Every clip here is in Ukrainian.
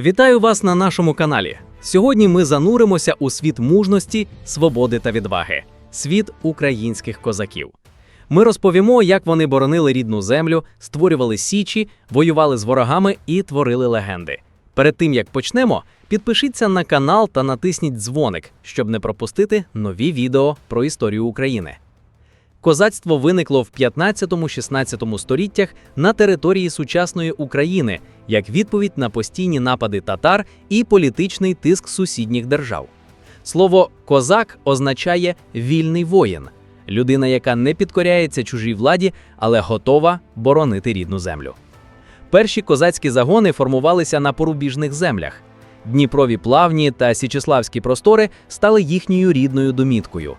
Вітаю вас на нашому каналі. Сьогодні ми зануримося у світ мужності, свободи та відваги, світ українських козаків. Ми розповімо, як вони боронили рідну землю, створювали січі, воювали з ворогами і творили легенди. Перед тим як почнемо, підпишіться на канал та натисніть дзвоник, щоб не пропустити нові відео про історію України. Козацтво виникло в 15-16 століттях на території сучасної України як відповідь на постійні напади татар і політичний тиск сусідніх держав. Слово козак означає вільний воїн, людина, яка не підкоряється чужій владі, але готова боронити рідну землю. Перші козацькі загони формувалися на порубіжних землях. Дніпрові плавні та Січеславські простори стали їхньою рідною доміткою.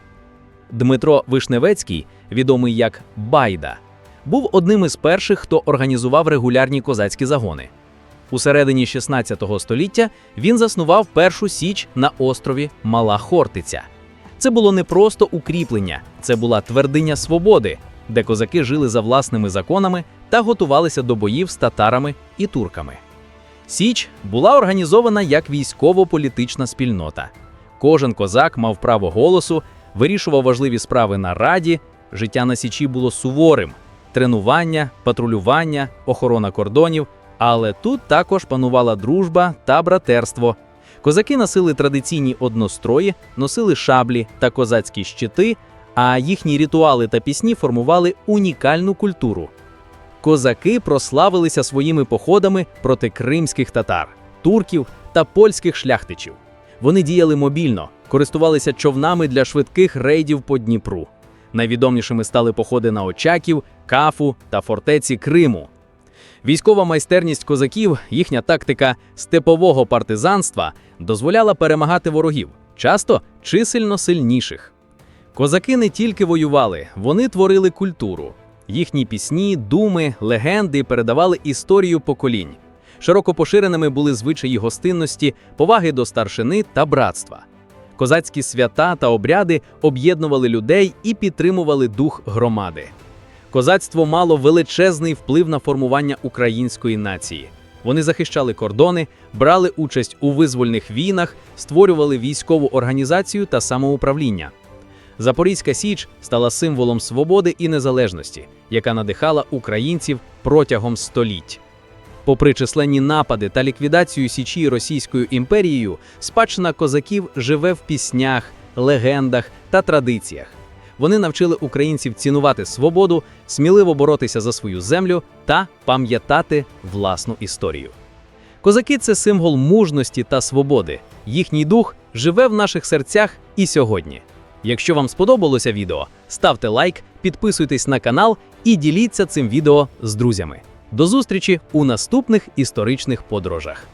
Дмитро Вишневецький, відомий як Байда, був одним із перших, хто організував регулярні козацькі загони. У середині 16 століття він заснував першу січ на острові Мала Хортиця. Це було не просто укріплення, це була твердиня свободи, де козаки жили за власними законами та готувалися до боїв з татарами і турками. Січ була організована як військово-політична спільнота. Кожен козак мав право голосу, вирішував важливі справи на раді. Життя на січі було суворим: тренування, патрулювання, охорона кордонів. Але тут також панувала дружба та братерство. Козаки носили традиційні однострої, носили шаблі та козацькі щити, а їхні ритуали та пісні формували унікальну культуру. Козаки прославилися своїми походами проти кримських татар, турків та польських шляхтичів. Вони діяли мобільно, користувалися човнами для швидких рейдів по Дніпру. Найвідомішими стали походи на Очаків, Кафу та фортеці Криму. Військова майстерність козаків, їхня тактика степового партизанства дозволяла перемагати ворогів, часто чисельно сильніших. Козаки не тільки воювали, вони творили культуру. Їхні пісні, думи, легенди передавали історію поколінь. Широко поширеними були звичаї гостинності, поваги до старшини та братства. Козацькі свята та обряди об'єднували людей і підтримували дух громади. Козацтво мало величезний вплив на формування української нації. Вони захищали кордони, брали участь у визвольних війнах, створювали військову організацію та самоуправління. Запорізька Січ стала символом свободи і незалежності, яка надихала українців протягом століть. Попри численні напади та ліквідацію Січі Російською імперією, спадщина козаків живе в піснях, легендах та традиціях. Вони навчили українців цінувати свободу, сміливо боротися за свою землю та пам'ятати власну історію. Козаки це символ мужності та свободи. Їхній дух живе в наших серцях і сьогодні. Якщо вам сподобалося відео, ставте лайк, підписуйтесь на канал і діліться цим відео з друзями. До зустрічі у наступних історичних подорожах.